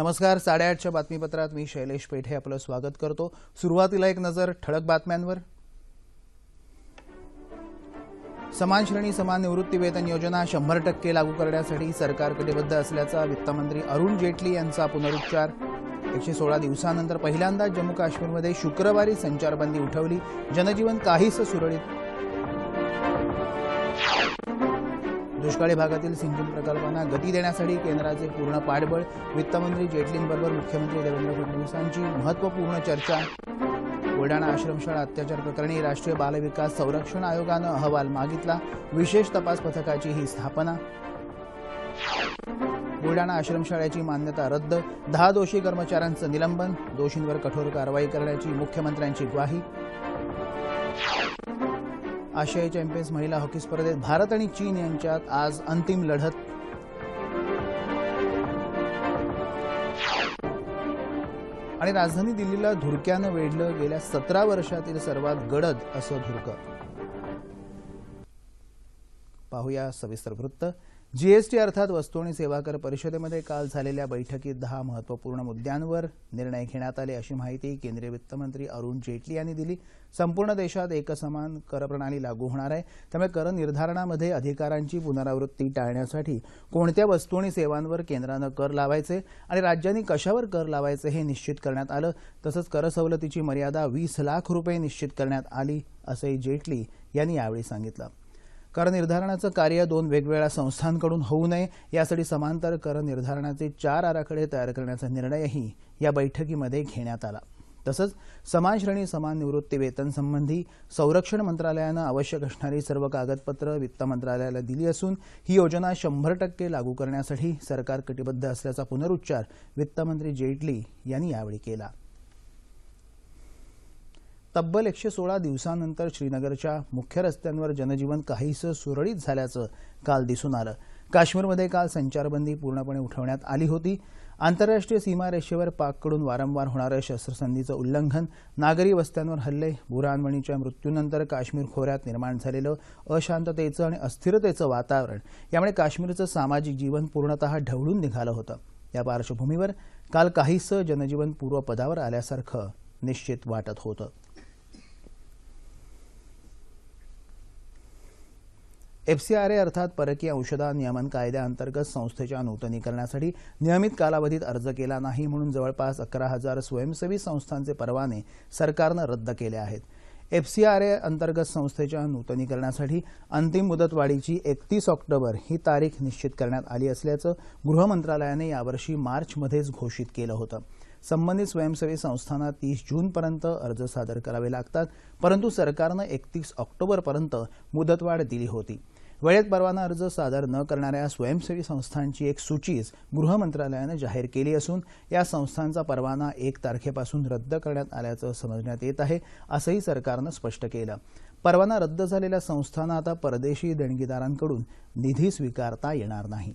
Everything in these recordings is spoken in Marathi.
नमस्कार साडेआठच्या बातमीपत्रात मी शैलेश पेठे आपलं स्वागत करतो. सुरुवातीला एक नजर ठळक बातम्यांवर. समान श्रेणी समान निवृत्ती वेतन योजना शंभर टक्के लागू करण्यासाठी सरकार कटिबद्ध असल्याचा वित्तमंत्री अरुण जेटली यांचा पुनरुच्चार. एकशे सोळा दिवसानंतर पहिल्यांदाच जम्मू काश्मीरमध्ये शुक्रवारी संचारबंदी उठवली. जनजीवन काहीसं सुरळीत दुष्काळी भागातील सिंचन प्रकल्पांना गती देण्यासाठी केंद्राचे पूर्ण पाठबळ वित्तमंत्री जेटलींबरोबर मुख्यमंत्री देवेंद्र फडणवीसांची महत्त्वपूर्ण चर्चा. बुलडाणा आश्रमशाळा अत्याचार प्रकरणी राष्ट्रीय बालविकास संरक्षण आयोगानं अहवाल मागितला. विशेष तपास पथकाची ही स्थापना. बुलडाणा आश्रमशाळेची मान्यता रद्द. दहा दोषी कर्मचाऱ्यांचं निलंबन. दोषींवर कठोर कारवाई करण्याची मुख्यमंत्र्यांची ग्वाही. आशियाई चॅम्पियन्स महिला हॉकी स्पर्धेत भारत आणि चीन यांच्यात आज अंतिम लढत. आणि राजधानी दिल्लीला धुरक्यानं वेढलं गेल्या सतरा वर्षातील सर्वात गडद असं धुरकं. पाहूया सविस्तर वृत्त. जीएसटी अर्थात वस्तू आणि सेवा कर परिषदेमध्ये काल झालेल्या बैठकीत दहा महत्त्वपूर्ण मुद्द्यांवर निर्णय घेण्यात आले अशी माहिती केंद्रीय वित्तमंत्री अरुण जेटली यांनी दिली. संपूर्ण देशात एकसमान करप्रणाली लागू होणार आहे. त्यामुळे कर निर्धारणामध्ये अधिकारांची पुनरावृत्ती टाळण्यासाठी कोणत्या वस्तू आणि सेवांवर केंद्रानं कर लावायचे आणि राज्यांनी कशावर कर लावायचे हे निश्चित करण्यात आलं. तसंच कर सवलतीची मर्यादा वीस लाख रुपये निश्चित करण्यात आली असंही जेटली यांनी यावेळी सांगितलं. कर निर्धारणाचं कार्य दोन वेगवेगळ्या संस्थांकडून होऊ नये यासाठी समांतर कर निर्धारणाचे चार आराखडे तयार करण्याचा निर्णयही या बैठकीमध्ये घेण्यात आला. तसंच समान श्रेणी समान निवृत्ती वेतन संबंधी संरक्षण मंत्रालयानं आवश्यक असणारी सर्व कागदपत्र वित्त मंत्रालयाला दिली असून ही योजना शंभर टक्के लागू करण्यासाठी सरकार कटिबद्ध असल्याचा पुनरुच्चार वित्तमंत्री जेटली यांनी यावेळी केला. तब्बल एकशे सोळा दिवसांनंतर श्रीनगरच्या मुख्य रस्त्यांवर जनजीवन काहीसं सुरळीत झाल्याचं काल दिसून आलं. काश्मीरमध्ये काल संचारबंदी पूर्णपणे उठवण्यात आली होती. आंतरराष्ट्रीय सीमारेषेवर पाककडून वारंवार होणारं शस्त्रसंधीचं उल्लंघन नागरी वस्त्यांवर हल्ले बुरानवणीच्या मृत्यूनंतर काश्मीर खोऱ्यात निर्माण झालेलं अशांततेचं आणि अस्थिरतेचं वातावरण यामुळे काश्मीरचं सामाजिक जीवन पूर्णतः ढवळून निघालं होतं. या पार्श्वभूमीवर काल काहीसं जनजीवन पूर्वपदावर आल्यासारखं निश्चित वाटत होतं. एफसीआरए अर्थात परकीय औषधा नियमन कायद्याअंतर्गत संस्थेच्या नूतनीकरणासाठी नियमित कालावधीत अर्ज केला नाही म्हणून जवळपास अकरा हजार स्वयंसेवी संस्थांचे परवाने सरकारनं रद्द केले आहेत. एफसीआरए अंतर्गत संस्थेच्या नूतनीकरणासाठी अंतिम मुदतवाढीची एकतीस ऑक्टोबर ही तारीख निश्चित करण्यात आली असल्याचं गृह मंत्रालयाने यावर्षी मार्चमध्येच घोषित केलं होतं. संबंधित स्वयंसेवी संस्थांना तीस जूनपर्यंत अर्ज सादर करावे लागतात परंतु सरकारनं एकतीस ऑक्टोबरपर्यंत मुदतवाढ दिली होती. वेळेत परवाना अर्ज सादर न करणाऱ्या स्वयंसेवी संस्थांची एक सूचीच गृह मंत्रालयानं जाहीर केली असून या संस्थांचा परवाना एक तारखेपासून रद्द करण्यात आल्याचं समजण्यात येत आहे असंही सरकारनं स्पष्ट केलं. परवाना रद्द झालेल्या संस्थांना आता परदेशी देणगीदारांकडून निधी स्वीकारता येणार नाही.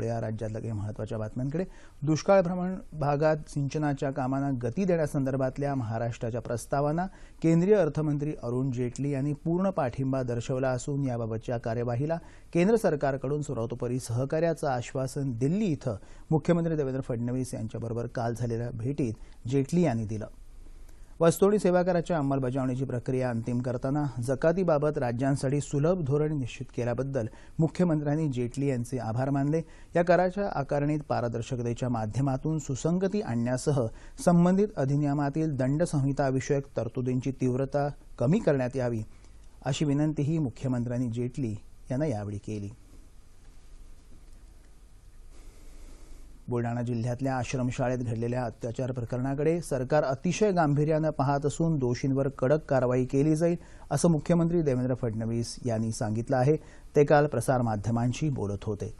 या राज्यातल्या काही महत्त्वाच्या बातम्यांकडे. दुष्काळ भ्रमण भागात सिंचनाच्या कामांना गती देण्यासंदर्भातल्या महाराष्ट्राच्या प्रस्तावांना केंद्रीय अर्थमंत्री अरुण जेटली यांनी पूर्ण पाठिंबा दर्शवला असून याबाबतच्या कार्यवाहीला केंद्र सरकारकडून सर्वतोपरी सहकार्याचं आश्वासन दिल्ली इथं मुख्यमंत्री देवेंद्र फडणवीस यांच्याबरोबर काल झालेल्या भेटीत जेटली यांनी दिलं. वस्तू सेवा कराच्या अंमलबजावणीची प्रक्रिया अंतिम करताना जकातीबाबत राज्यांसाठी सुलभ धोरण निश्चित केल्याबद्दल मुख्यमंत्र्यांनी जेटली यांचे आभार मानले. या कराच्या आकारणीत पारदर्शकतेच्या माध्यमातून सुसंगती आणण्यासह संबंधित अधिनियमातील दंडसंहिताविषयक तरतुदींची तीव्रता कमी करण्यात यावी अशी विनंतीही मुख्यमंत्र्यांनी जेटली यांना यावेळी केली. बुलडाणा जिल्ह्यातल्या आश्रमशाळेत घडलेल्या अत्याचार प्रकरणाकडे सरकार अतिशय गांभीर्यानं पाहत असून दोषींवर कडक कारवाई केली जाईल असं मुख्यमंत्री देवेंद्र फडणवीस यांनी सांगितलं आहे. ते काल प्रसारमाध्यमांशी बोलत होते.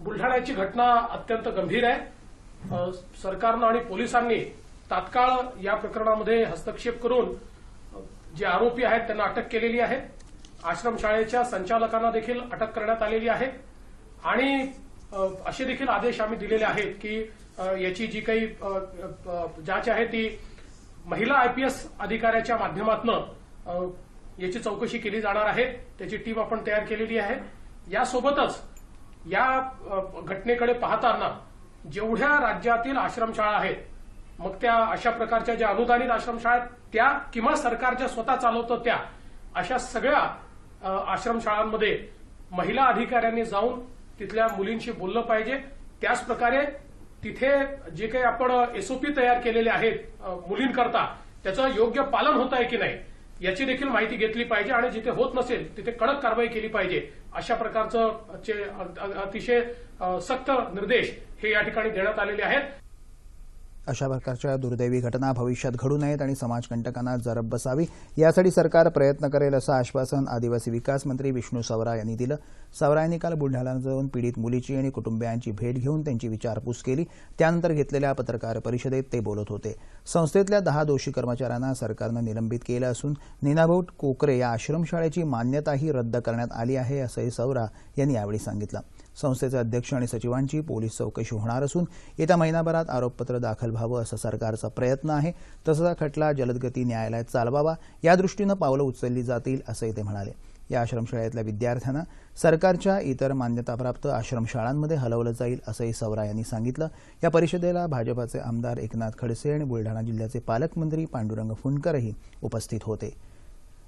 बुलढाण्याची घटना अत्यंत गंभीर आहे. सरकारनं आणि पोलिसांनी तात्काळ या प्रकरणामध्ये हस्तक्षेप करून जे आरोपी आहेत त्यांना अटक केलेली आहे. आश्रमशाळेच्या संचालकांना देखील अटक करण्यात आलेली आहे. आणि असे देखील आदेश आम्ही दिलेले आहेत की याची जी काही जाच आहे ती महिला आयपीएस अधिकाऱ्याच्या माध्यमातून याची चौकशी केली जाणार आहे. त्याची टीम आपण तयार केलेली आहे. यासोबतच या घटनेकडे पाहताना जेवढ्या राज्यातील आश्रमशाळा आहेत मग त्या अशा प्रकारच्या ज्या अनुदानित आश्रमशाळा त्या किंवा सरकार ज्या स्वतः चालवतं त्या अशा सगळ्या आश्रमशाळांमध्ये महिला अधिकाऱ्यांनी जाऊन तिथल्या मुलींशी बोललं पाहिजे. त्याच प्रकारे तिथे जे काही आपण एसओपी तयार केलेले आहेत मुलींकरता त्याचं योग्य पालन होत आहे की नाही याची देखील माहिती घेतली पाहिजे आणि जिथे होत नसेल तिथे कडक कारवाई केली पाहिजे. अशा प्रकारचं चे अ- अतिशय सक्त निर्देश हे या ठिकाणी देण्यात आलेले आहेत. अशा प्रकारच्या दुर्दैवी घटना भविष्यात घडू नयेत आणि समाजकंटकांना जरब बसावी यासाठी सरकार प्रयत्न करेल असं आश्वासन आदिवासी विकास मंत्री विष्णू सवरा यांनी दिलं. सवरा यांनी काल बुलढाण्याला जाऊन पीडित मुलीची आणि कुटुंबियांची भेट घेऊन त्यांची विचारपूस केली. त्यानंतर घेतलेल्या पत्रकार परिषदेत ते बोलत होते. संस्थेतल्या दहा दोषी कर्मचाऱ्यांना सरकारनं निलंबित केलं असून निनाभाऊ कोकरे या आश्रमशाळेची मान्यताही रद्द करण्यात आली आहे असंही सवरा यांनी यावेळी सांगितलं. संस्थेचे अध्यक्ष आणि सचिवांची पोलीस चौकशी होणार असून येत्या महिनाभरात आरोपपत्र दाखल व्हावं असा सरकारचा प्रयत्न आहे. तसंच हा खटला जलदगती न्यायालयात चालवावा या दृष्टीनं पावलं उचलली जातील असंही ते म्हणाले. या आश्रमशाळेतल्या विद्यार्थ्यांना सरकारच्या इतर मान्यताप्राप्त आश्रमशाळांमध्ये हलवलं जाईल असंही सवरा यांनी सांगितलं. या परिषदेला भाजपाचे आमदार एकनाथ खडसे आणि बुलढाणा जिल्ह्याचे पालकमंत्री पांडुरंग फुंडकरही उपस्थित होते.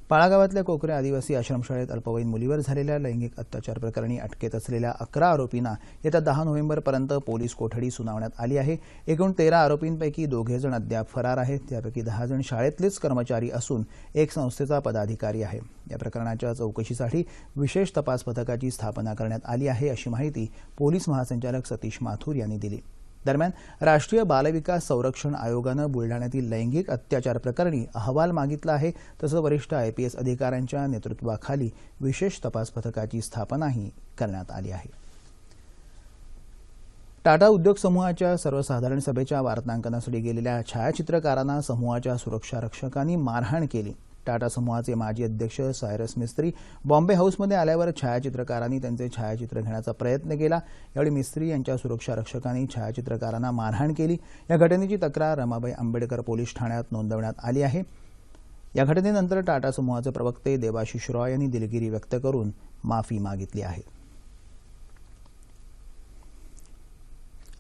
पाळागावातल्या कोकरे आदिवासी आश्रमशाळेत अल्पवयीन मुलीवर झालेल्या लैंगिक अत्याचार प्रकरणी अटकेत असलेल्या अकरा आरोपींना येत्या दहा नोव्हेंबरपर्यंत पोलीस कोठडी सुनावण्यात आली आहे. एकूण तेरा आरोपींपैकी दोघे जण अद्याप फरार आहेत. त्यापैकी दहा जण शाळेतलेच कर्मचारी असून एक संस्थेचा पदाधिकारी आहे. या प्रकरणाच्या चौकशीसाठी विशेष तपास पथकाची स्थापना करण्यात आली आहे अशी माहिती पोलीस महासंचालक सतीश माथूर यांनी दिली. दरम्यान राष्ट्रीय बालविकास संरक्षण आयोगानं बुलढाण्यातील लैंगिक अत्याचार प्रकरणी अहवाल मागितला आहे तसं वरिष्ठ आयपीएस अधिकाऱ्यांच्या नेतृत्वाखाली विशेष तपास पथकाची स्थापनाही करण्यात आली आहे. टाटा उद्योग समूहाच्या सर्वसाधारण सभेच्या वार्तांकनासाठी गेलेल्या छायाचित्रकारांना समूहाच्या सुरक्षा रक्षकांनी मारहाण केली. टाटा समूहाचे माजी अध्यक्ष सायरस मिस्त्री बॉम्बे हाऊसमध्ये आल्यावर छायाचित्रकारांनी त्यांचे छायाचित्र घेण्याचा प्रयत्न केला. यावेळी मिस्त्री यांच्या सुरक्षा रक्षकांनी छायाचित्रकारांना मारहाण केली. या घटनेची तक्रार रमाबाई आंबेडकर पोलीस ठाण्यात नोंदवण्यात आली आहे. या घटनेनंतर टाटा समूहाचे प्रवक्ते देवाशिष रॉय यांनी दिलगिरी व्यक्त करून माफी मागितली आहे.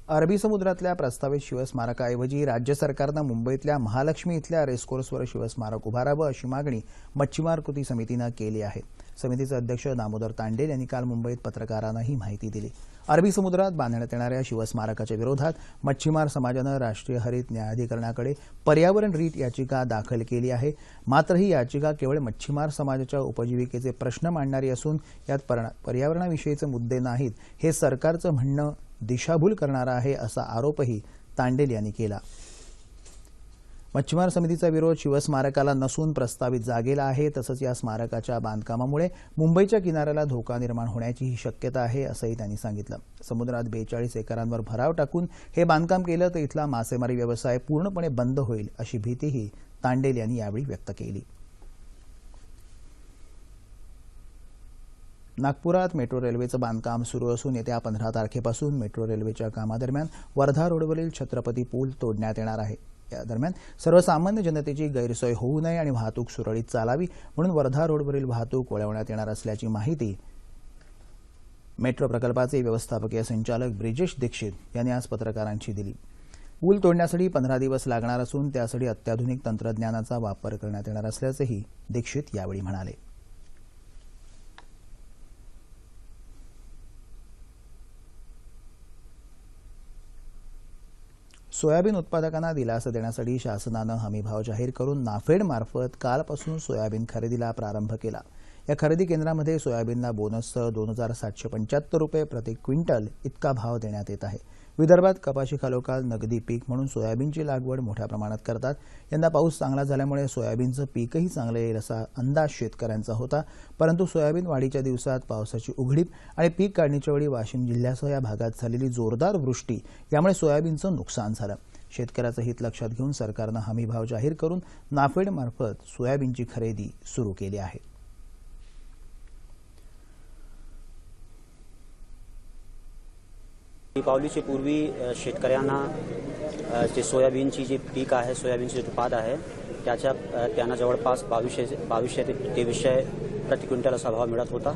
अरबी समुद्रातल्या प्रस्तावित शिवस्मारकाऐवजी राज्य सरकारनं मुंबईतल्या महालक्ष्मी इथल्या रेसकोर्सवर शिवस्मारक उभारावं अशी मागणी मच्छीमार कृती समितीनं केली आहे. समितीचे अध्यक्ष दामोदर तांडेल यांनी काल मुंबईत पत्रकारांना ही माहिती दिली. अरबी समुद्रात बांधण्यात येणाऱ्या शिवस्मारकाच्या विरोधात मच्छीमार समाजानं राष्ट्रीय हरित न्यायाधिकरणाकडे पर्यावरण रीट याचिका दाखल केली आहे. मात्र ही याचिका केवळ मच्छीमार समाजाच्या उपजीविकेचे प्रश्न मांडणारी असून यात परणा- पर्यावरणाविषयीचे मुद्दे नाहीत. हे सरकारचं म्हणणं दिशाभूल करणारा आहे असा आरोपही तांडेल यांनी केला. मच्छिमार समितीचा विरोध शिवस्मारकाला नसून प्रस्तावित जागेला आहे तसंच या स्मारकाच्या बांधकामामुळे मुंबईच्या किनाऱ्याला धोका निर्माण होण्याचीही शक्यता आहे असंही त्यांनी सांगितलं. समुद्रात बेचाळीस एकरांवर भराव टाकून हे बांधकाम केलं तर इथला मासेमारी व्यवसाय पूर्णपणे बंद होईल अशी भीतीही तांडेल यांनी यावेळी व्यक्त केली. नागपुरात मेट्रो रेल्वेचं बांधकाम सुरू असून येत्या पंधरा तारखेपासून मेट्रो रेल्वेच्या कामादरम्यान वर्धा रोडवरील छत्रपती पूल तोडण्यात येणार आहे. या दरम्यान सर्वसामान्य जनतेची गैरसोय होऊ नये आणि वाहतूक सुरळीत चालावी म्हणून वर्धा रोडवरील वाहतूक वळवण्यात येणार असल्याची माहिती मेट्रो प्रकल्पाचे व्यवस्थापकीय संचालक ब्रिजेश दीक्षित यांनी आज पत्रकारांशी दिली. पूल तोडण्यासाठी पंधरा दिवस लागणार असून त्यासाठी अत्याधुनिक तंत्रज्ञानाचा वापर करण्यात येणार असल्याचंही दीक्षित यावेळी म्हणाले. सोयाबीन उत्पादकांना दिलासा देण्यासाठी शासनानं हमीभाव जाहीर करून नाफेडमार्फत कालपासून सोयाबीन खरेदीला प्रारंभ केला. या खरेदी केंद्रामध्ये सोयाबीनला बोनससह दोन हजार सातशे पंच्याहत्तर रुपये प्रति क्विंटल इतका भाव देण्यात येत आहे. विदर्भात कपाशी खालोखाल नगदी पीक म्हणून सोयाबीनची लागवड मोठ्या प्रमाणात करतात. यंदा पाऊस चांगला झाल्यामुळे सोयाबीनचं पीकही चांगलं येईल असा अंदाज शेतकऱ्यांचा होता. परंतु सोयाबीन वाढीच्या दिवसात पावसाची उघडीप आणि पीक काढणीच्या वेळी वाशिम जिल्ह्यासह या भागात झालेली जोरदार वृष्टी यामुळे सोयाबीनचं नुकसान झालं. शेतकऱ्याचं हित लक्षात घेऊन सरकारनं हमीभाव जाहीर करून नाफेडमार्फत सोयाबीनची खरेदी सुरू केली आहे. दीपावलीच्या पूर्वी शेतकऱ्यांना जे सोयाबीनची जे पीक आहे सोयाबीनचे उत्पाद आहे त्याच्या त्यांना जवळपास बावीसशे बावीसशे ते तेवीसशे प्रति क्विंटल असा भाव मिळत होता.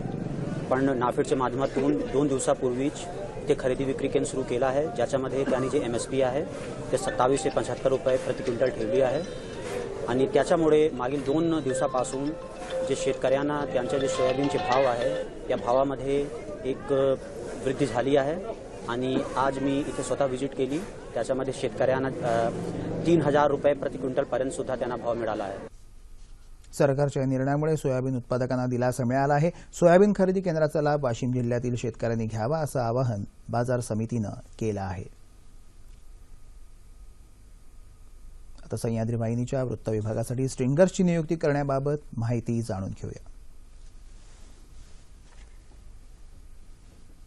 पण नाफेडच्या माध्यमातून दोन दिवसापूर्वीच ते खरेदी विक्री केंद्र सुरू केलं आहे. ज्याच्यामध्ये त्यांनी जे एम एस पी आहे ते सत्तावीसशे पंच्याहत्तर रुपये प्रति क्विंटल ठेवली आहे. आणि त्याच्यामुळे मागील दोन दिवसापासून जे शेतकऱ्यांना त्यांचे जे सोयाबीनचे भाव आहे त्या भावामध्ये एक वृद्धी झाली आहे. आणि आज मी इथे स्वतः व्हिजिट केली. त्याच्यामध्ये शेतकऱ्यांना तीन हजार रुपये प्रति क्विंटलपर्यंत सुद्धा त्यांना भाव मिळाला आहे. सरकारच्या निर्णयामुळे सोयाबीन उत्पादकांना दिलासा मिळाला आहे. सोयाबीन खरेदी केंद्राचा लाभ वाशिम जिल्ह्यातील शेतकऱ्यांनी घ्यावा असं आवाहन बाजार समितीनं केलं आहे. आता सह्याद्री वाहिनीच्या वृत्त विभागासाठी स्ट्रिंगर्सची नियुक्ती करण्याबाबत माहिती जाणून घेऊया.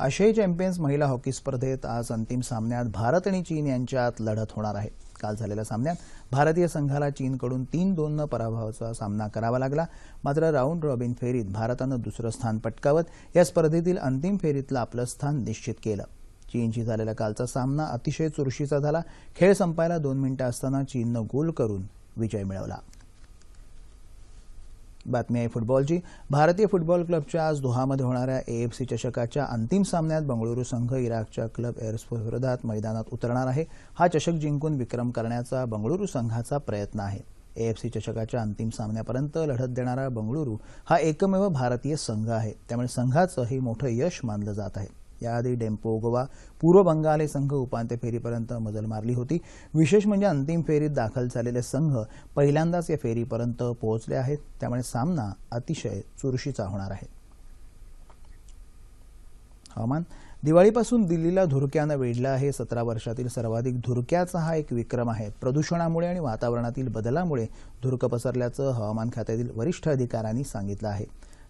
आशियाई चॅम्पियन्स महिला हॉकी स्पर्धेत आज अंतिम सामन्यात भारत आणि चीन यांच्यात लढत होणार आहे. काल झालेल्या सामन्यात भारतीय संघाला चीनकडून तीन दोननं पराभवाचा सामना करावा लागला. मात्र राऊंड रॉबिन फेरीत भारतानं दुसरं स्थान पटकावत या स्पर्धेतील अंतिम फेरीतलं आपलं स्थान निश्चित केलं. चीनशी झालेला कालचा सामना अतिशय चुरशीचा झाला. खेळ संपायला दोन मिनिटं असताना चीननं गोल करून विजय मिळवला. बातमी आहे फुटबॉलची. भारतीय फुटबॉल क्लबच्या आज दोहामध्ये होणाऱ्या एएफसी चषकाच्या अंतिम सामन्यात बंगळुरू संघ इराकच्या क्लब एअरस्पोर्ट विरोधात मैदानात उतरणार आहे. हा चषक जिंकून विक्रम करण्याचा बंगळुरू संघाचा प्रयत्न आहे. एएफसी चषकाच्या अंतिम सामन्यापर्यंत लढत देणारा बंगळुरू हा एकमेव भारतीय संघ आहे. त्यामुळे संघाचं हे मोठं यश मानलं जात आहे. याआधी डेम्पोगोवा पूर्व बंगाल हे संघ उपांत्य फेरीपर्यंत मजल मारली होती. विशेष म्हणजे अंतिम फेरीत दाखल झालेले संघ पहिल्यांदाच या फेरीपर्यंत पोहोचले आहेत. त्यामुळे सामना अतिशय चुरशीचा होणार आहे. हवामान. दिवाळीपासून दिल्लीला धुरक्यानं वेढलं आहे. सतरा वर्षातील सर्वाधिक धुरक्याचा हा एक विक्रम आहे. प्रदूषणामुळे आणि वातावरणातील बदलामुळे धुरकं पसरल्याचं हवामान खात्यातील वरिष्ठ अधिकाऱ्यांनी सांगितलं आहे.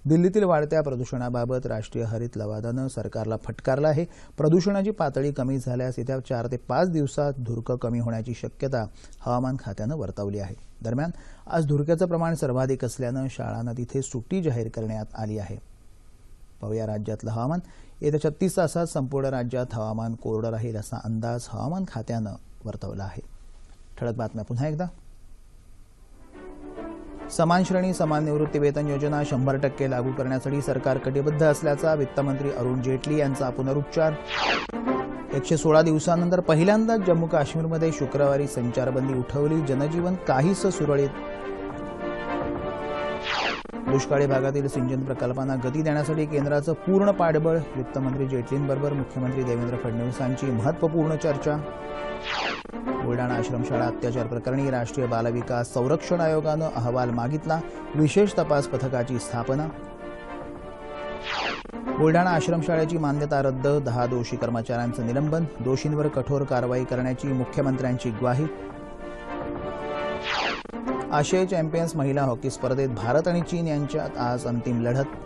दिल्लीतील वाढत्या प्रदूषणाबाबत राष्ट्रीय हरित लवादानं सरकारला फटकारलं आहे. प्रदूषणाची पातळी कमी झाल्यास येत्या चार ते पाच दिवसात धुरकं कमी होण्याची शक्यता हवामान खात्यानं वर्तवली आहे. दरम्यान आज धुरक्याचं प्रमाण सर्वाधिक असल्यानं शाळांना तिथे सुट्टी जाहीर करण्यात आली आहे. पाहूया राज्यातलं हवामान. येत्या छत्तीस तासात संपूर्ण राज्यात हवामान कोरडं राहील असा अंदाज हवामान खात्यानं वर्तवला आहे. ठळक बातम्या पुन्हा एकदा. समान श्रेणी समान निवृत्ती वेतन योजना शंभर टक्के लागू करण्यासाठी सरकार कटिबद्ध असल्याचा वित्तमंत्री अरुण जेटली यांचा पुनरुच्चार. एकशे सोळा दिवसानंतर पहिल्यांदाच जम्मू काश्मीरमध्ये शुक्रवारी संचारबंदी उठवली जनजीवन काहीस सुरळीत. दुष्काळी भागातील सिंचन प्रकल्पांना गती देण्यासाठी केंद्राचं पूर्ण पाठबळ वित्तमंत्री जेटलींबरोबर मुख्यमंत्री देवेंद्र फडणवीसांची महत्त्वपूर्ण चर्चा. बुलडाणा आश्रमशाळा अत्याचार प्रकरणी राष्ट्रीय बालविकास संरक्षण आयोगानं अहवाल मागितला. विशेष तपास पथकाची स्थापना. बुलडाणा आश्रमशाळेची मान्यता रद्द दहा दोषी कर्मचाऱ्यांचं निलंबन दोषींवर कठोर कारवाई करण्याची मुख्यमंत्र्यांची ग्वाही. आशियाई चॅम्पियन्स महिला हॉकी स्पर्धेत भारत आणि चीन यांच्यात आज अंतिम लढत.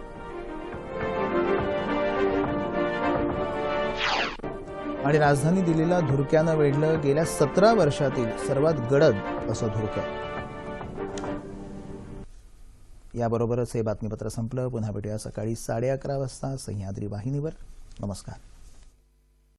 आणि राजधानी दिल्लीला धुरक्यानं वेढलं गेल्या सतरा वर्षातील सर्वात गडद असं धुरकं. याबरोबरच हे बातमीपत्र संपलं. पुन्हा भेटूया सकाळी साडे अकरा वाजता सह्याद्री वाहिनीवर. नमस्कार.